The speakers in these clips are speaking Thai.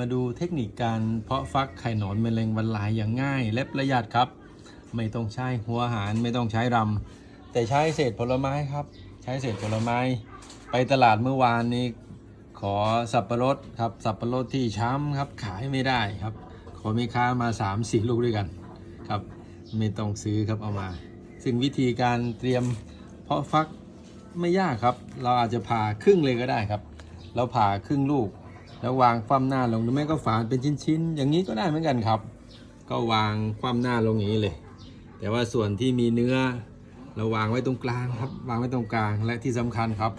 มาดูเทคนิคการเพาะฟักไข่หนอนแมลงวันลายอย่างง่าย และประหยัดครับ ไม่ต้องใช้หัวหารไม่ต้องใช้รำแต่ใช้เศษผลไม้ครับ ใช้เศษผลไม้ ไปตลาดเมื่อวานนี้ขอสับปะรดครับสับปะรดที่ช้ำครับขายไม่ได้ครับ ขอมีค้ามา3 4ลูกด้วยกันครับ ไม่ต้องซื้อครับเอามา ซึ่งวิธีการเตรียมเพาะฟักไม่ยากครับ เราอาจจะผ่าครึ่งเลยก็ได้ครับ เราผ่าครึ่งลูก แล้ววางคว่ำหน้าลงหรือไม่ก็ฝานเป็นชิ้นๆ อย่างนี้ก็ได้เหมือนกันครับ ก็วางคว่ำหน้าลงอย่างนี้เลย แต่ว่าส่วนที่มีเนื้อ เราวางไว้ตรงกลางครับ วางไว้ตรงกลางและที่สำคัญครับ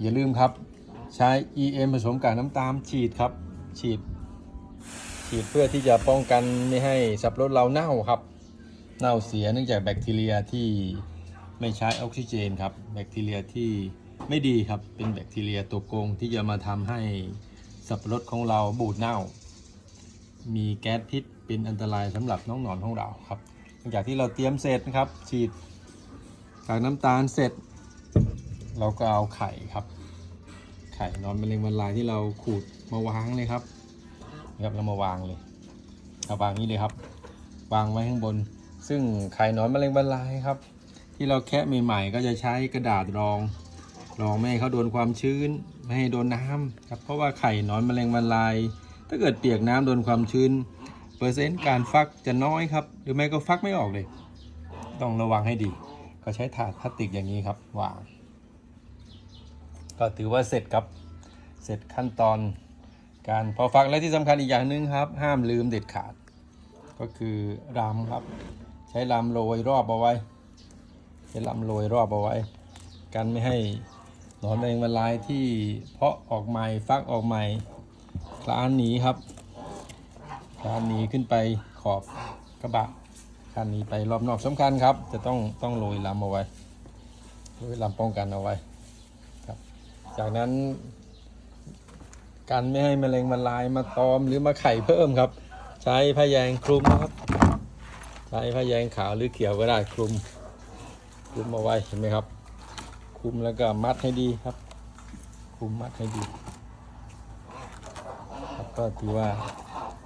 อย่าลืมครับ ใช้ EM ผสมกับน้ำตาลฉีดครับ ฉีด ฉีดเพื่อที่จะป้องกันไม่ให้สับปะรดเราเน่าครับ เน่าเสียเนื่องจากแบคทีเรียที่ไม่ใช้ออกซิเจนครับ แบคทีเรียที่ไม่ดีครับ เป็นแบคทีเรียตัวโกงที่จะมาทำให้ สับปะรดของเราบูดเน่า มีแก๊สพิษเป็นอันตรายสำหรับน้องหนอนของเราครับหลังจากที่เราเตรียมเสร็จนะครับ ฉีดกากน้ำตาลเสร็จ เราก็เอาไข่ครับ ไข่นอนมะเร็งวันลายที่เราขูดมาวางเลยครับนะครับเรามาวางเลยเอาวางนี้เลยครับ วางไว้ข้างบน ซึ่งไข่นอนมะเร็งวันลายครับ ที่เราแคะใหม่ๆ ก็จะใช้กระดาษรอง รองไม่ให้เขาโดนความชื้น ไม่ให้โดนน้ำครับเพราะว่าไข่นอนมะเร็งวันลาย ถ้าเกิดเปียกน้ำโดนความชื้น เปอร์เซ็นต์การฟักจะน้อยครับ หรือไม่ก็ฟักไม่ออกเลย ต้องระวังให้ดี ก็ใช้ถาดพลาสติกอย่างนี้ครับวางก็ถือว่าเสร็จครับเสร็จขั้นตอนการพอฟักและที่สำคัญอีกอย่างหนึ่งครับ ห้ามลืมเด็ดขาด ก็คือรำครับ ใช้รำโรยรอบเอาไว้ใช้รำโรยรอบเอาไว้กันไม่ให้ นอนแมลงวันลายที่เพาะออกใหม่ฟักออกใหม่คลานหนีครับคลานหนีขึ้นไปขอบกระบะคลานหนีไปรอบนอกสำคัญครับ จะต้องต้องโรยลำเอาไว้โรยลำป้องกันเอาไว้ครับ จากนั้นการไม่ให้แมลงมันลายมาตอมหรือมาไข่เพิ่มครับ ใช้ผ้าแยงคลุมนะครับ ใช้ผ้าแยงขาวหรือเขียวก็ได้คลุมคลุมเอาไว้เห็นไหมครับ คุมแล้วก็มัดให้ดีครับ คุมมัดให้ดีครับก็ถือว่า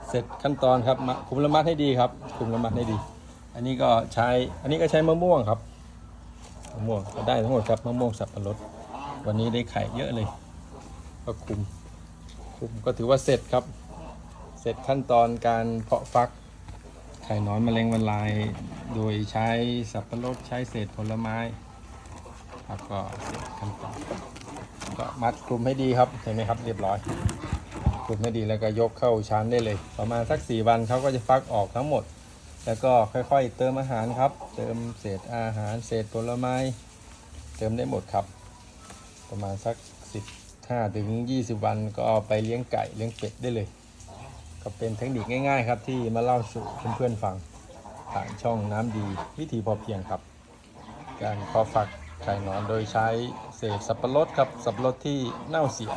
เสร็จขั้นตอนครับคุมละมัดให้ดีครับ คุมละมัดให้ดี อันนี้ก็ใช้อันนี้ก็ใช้มะม่วงครับมะม่วงก็ได้ทั้งหมดครับมะม่วงสับปะรดวันนี้ได้ไข่เยอะเลย ก็คุมคุมก็ถือว่าเสร็จครับ เสร็จขั้นตอนการเพาะฟักไข่นอนมะเร็งวันลาย โดยใช้สับปะรดใช้เศษผลไม้ ครับก็เสร็จขั้นตอนก็มัดคลุมให้ดีครับเห็นไหมครับเรียบร้อยคลุมให้ดีแล้วก็ยกเข้าชั้นได้เลย ประมาณสักสี่วันเขาก็จะฟักออกทั้งหมด แล้วก็ค่อยๆ เติมอาหารครับ เติมเศษอาหารเศษผลไม้ เติมได้หมดครับ ประมาณสัก 15ถึง20 วันก็ไปเลี้ยงไก่เลี้ยงเป็ดได้เลย ก็เป็นเทคนิคง่าย ๆ ครับที่มาเล่าสู่เพื่อนๆฟังผ่านช่องน้ำดีวิธีพอเพียงครับ การพอฟัก ไข่หนอนโดยใช้เศษสับปะรดครับสับปะรดที่เน่าเสีย